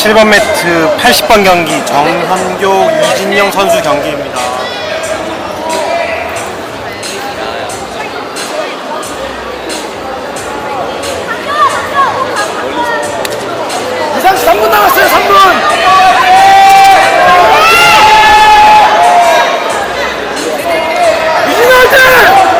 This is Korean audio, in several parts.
7번 매트 80번 경기 정현교 이진영 선수 경기입니다. 이상 씨 3분 남았어요 3분 이진호 화이팅!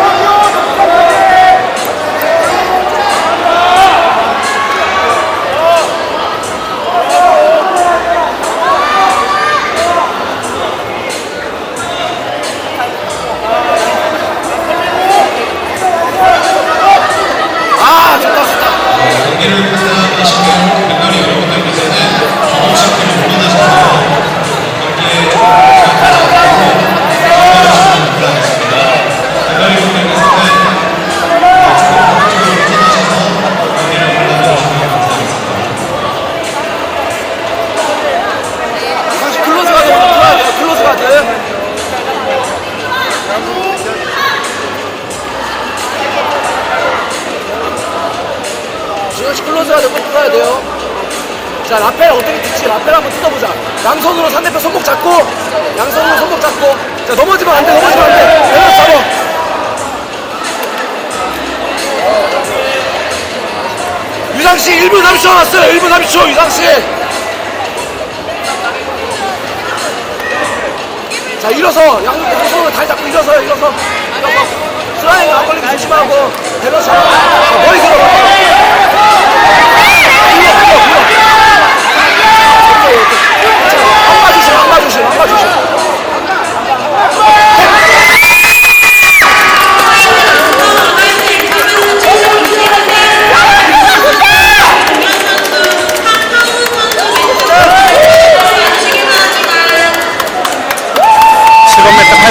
아 좋다 좋다 경기를 끝나시면 팬들이 가드 꼭 풀어야 돼요. 자 라펠 어떻게 뒤치? 라펠 한번 뜯어보자. 양손으로 상대편 손목 잡고 양손으로 손목 잡고. 자 넘어지면 안 돼 넘어지면 안 돼. 밸런스 잡아 유상씨 1분 30초 남았어요. 1분 30초 유상씨. 자 일어서. 양, 양손을 다리 잡고 일어서요 일어서. 일어서. 슬라이드 안 걸리게 조심하고. 밸런스 잡아. 자, 머리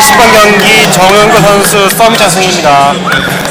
18 경기 정현구 선수 썸 자승입니다.